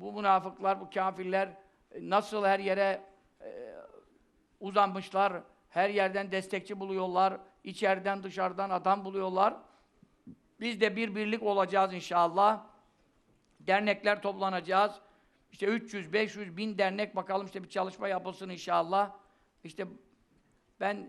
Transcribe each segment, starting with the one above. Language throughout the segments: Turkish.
bu münafıklar, bu kafirler e, nasıl her yere e, uzanmışlar, her yerden destekçi buluyorlar, içeriden dışarıdan adam buluyorlar. Biz de bir birlik olacağız inşallah. Dernekler toplanacağız. İşte 300, 500, bin dernek bakalım işte bir çalışma yapılsın inşallah. İşte ben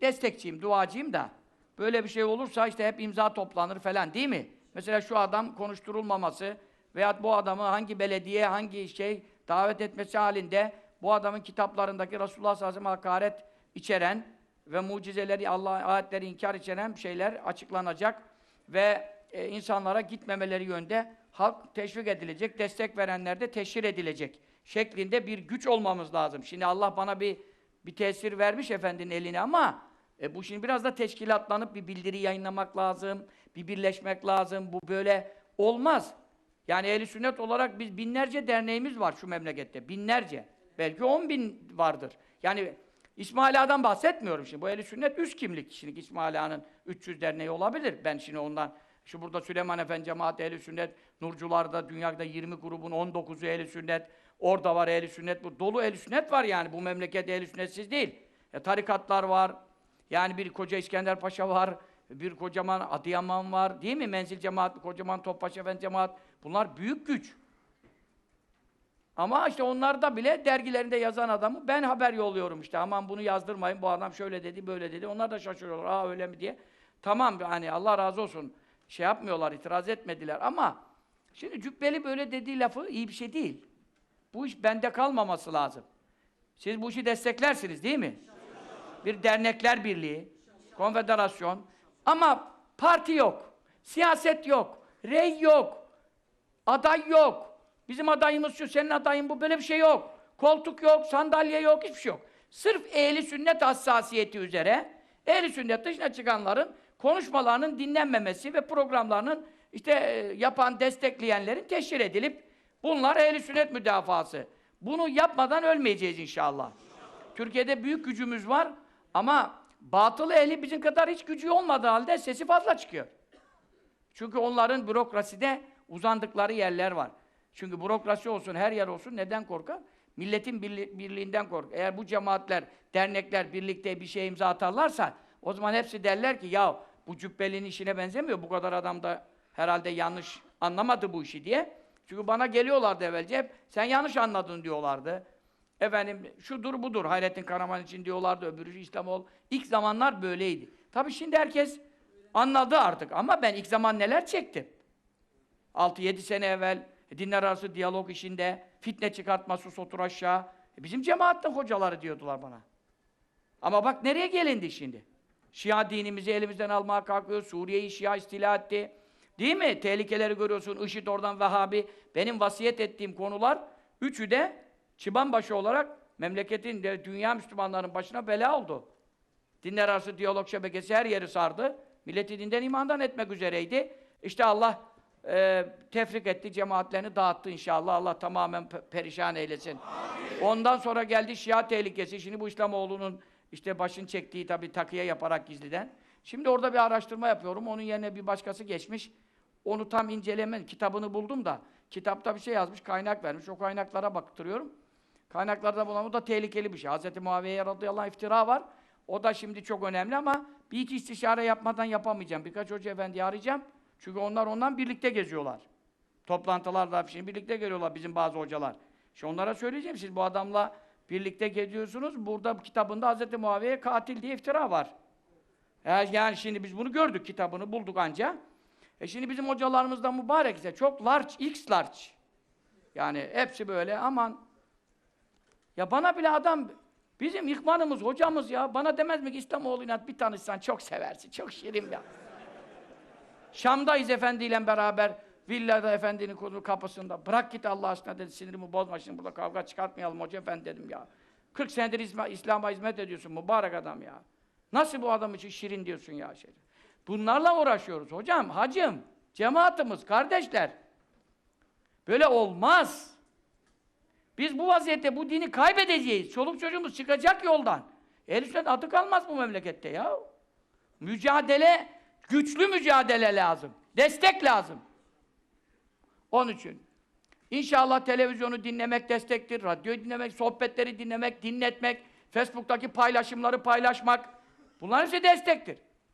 destekçiyim, duacıyım da böyle bir şey olursa işte hep imza toplanır falan değil mi? Mesela şu adam konuşturulmaması veyahut bu adamı hangi belediye, hangi şey davet etmesi halinde bu adamın kitaplarındaki Resulullah sallallahu aleyhi ve sellem hakaret içeren ve mucizeleri, Allah ayetleri inkar içeren şeyler açıklanacak ve e, insanlara gitmemeleri yönde halk teşvik edilecek, destek verenler de teşhir edilecek şeklinde bir güç olmamız lazım. Şimdi Allah bana bir bir tesir vermiş efendinin eline ama e, bu şimdi biraz da teşkilatlanıp bir bildiri yayınlamak lazım, bir birleşmek lazım. Bu böyle olmaz. Yani ehli sünnet olarak biz binlerce derneğimiz var şu memlekette. Binlerce. Belki on bin vardır. Yani İsmail Ağa'dan bahsetmiyorum şimdi. Bu ehli sünnet üst kimlik. Şimdi İsmail Ağa'nın 300 derneği olabilir. Ben şimdi ondan şu burada Süleyman Efendi cemaat ehli sünnet, Nurcular'da dünyada 20 grubun 19'u ehli sünnet, orada var ehli sünnet, bu dolu ehli sünnet var yani bu memleket ehli sünnetsiz değil. E, tarikatlar var. Yani bir koca İskender Paşa var, bir kocaman Adıyaman var, değil mi? Menzil cemaat, kocaman Topbaşı Efendi cemaat. Bunlar büyük güç. Ama işte onlarda bile dergilerinde yazan adamı ben haber yolluyorum işte. Aman bunu yazdırmayın, bu adam şöyle dedi, böyle dedi. Onlar da şaşırıyorlar, aa öyle mi diye. Tamam hani Allah razı olsun. Şey yapmıyorlar, itiraz etmediler ama şimdi Cübbeli böyle dediği lafı iyi bir şey değil. Bu iş bende kalmaması lazım. Siz bu işi desteklersiniz değil mi? Bir dernekler birliği, konfederasyon. Ama parti yok, siyaset yok, rey yok, aday yok. Bizim adayımız şu, senin adayın bu, böyle bir şey yok. Koltuk yok, sandalye yok, hiçbir şey yok. Sırf ehli sünnet hassasiyeti üzere, ehli sünnet dışına çıkanların konuşmalarının dinlenmemesi ve programlarının işte e, yapan, destekleyenlerin teşhir edilip bunlar ehli sünnet müdafası. Bunu yapmadan ölmeyeceğiz inşallah. Türkiye'de büyük gücümüz var ama batıl ehli bizim kadar hiç gücü olmadığı halde sesi fazla çıkıyor. Çünkü onların bürokraside uzandıkları yerler var. Çünkü bürokrasi olsun, her yer olsun neden korkar? Milletin birli- birliğinden korkar. Eğer bu cemaatler, dernekler birlikte bir şey imza atarlarsa o zaman hepsi derler ki ya bu cübbelinin işine benzemiyor. Bu kadar adam da herhalde yanlış anlamadı bu işi diye. Çünkü bana geliyorlardı evvelce hep sen yanlış anladın diyorlardı. Efendim şudur budur Hayrettin Karaman için diyorlardı öbürü İslamoğlu. İlk zamanlar böyleydi. Tabii şimdi herkes anladı artık ama ben ilk zaman neler çektim. 6-7 sene evvel dinler arası diyalog işinde fitne çıkartma, sus otur aşağı. E, bizim cemaatten hocaları diyordular bana. Ama bak nereye gelindi şimdi? Şia dinimizi elimizden almaya kalkıyor. Suriye'yi Şia istila etti. Değil mi? Tehlikeleri görüyorsun. IŞİD oradan Vehhabi. Benim vasiyet ettiğim konular üçü de çıbanbaşı olarak memleketin de dünya Müslümanların başına bela oldu. Dinler arası diyalog şebekesi her yeri sardı. Milleti dinden imandan etmek üzereydi. İşte Allah e, tefrik etti, cemaatlerini dağıttı inşallah. Allah tamamen pe- perişan eylesin. Ondan sonra geldi Şia tehlikesi. Şimdi bu İslamoğlu'nun işte başını çektiği tabii takıya yaparak gizliden. Şimdi orada bir araştırma yapıyorum. Onun yerine bir başkası geçmiş. Onu tam inceleme, kitabını buldum da kitapta bir şey yazmış, kaynak vermiş. O kaynaklara baktırıyorum. Kaynaklarda bulan o da tehlikeli bir şey. Hz. Muaviye'ye radıyallahu anh iftira var. O da şimdi çok önemli ama bir iki istişare yapmadan yapamayacağım. Birkaç hoca efendi arayacağım. Çünkü onlar ondan birlikte geziyorlar. Toplantılarda şimdi birlikte geliyorlar bizim bazı hocalar. Şimdi onlara söyleyeceğim siz bu adamla birlikte geziyorsunuz. Burada kitabında Hz. Muaviye katil diye iftira var. E, Yani şimdi biz bunu gördük, kitabını bulduk anca. E şimdi bizim hocalarımız da mübarek ise çok large, x large. Yani hepsi böyle aman. Ya bana bile adam, bizim ihvanımız, hocamız ya, bana demez mi ki İslamoğlu'yla bir tanışsan çok seversin, çok şirin ya. Şam'dayız efendiyle beraber, villada efendinin kulu kapısında. Bırak git Allah aşkına dedi, sinirimi bozma şimdi burada kavga çıkartmayalım hoca efendi dedim ya. 40 senedir İslam'a hizmet ediyorsun mübarek adam ya. Nasıl bu adam için şirin diyorsun ya şey. Bunlarla uğraşıyoruz hocam, hacım, cemaatimiz, kardeşler. Böyle olmaz. Biz bu vaziyette bu dini kaybedeceğiz. Çoluk çocuğumuz çıkacak yoldan. Sünnet adı kalmaz bu memlekette ya. Mücadele, güçlü mücadele lazım. Destek lazım. Onun için. İnşallah televizyonu dinlemek destektir, radyoyu dinlemek, sohbetleri dinlemek, dinletmek, Facebook'taki paylaşımları paylaşmak. Bunlar hepsi destektir.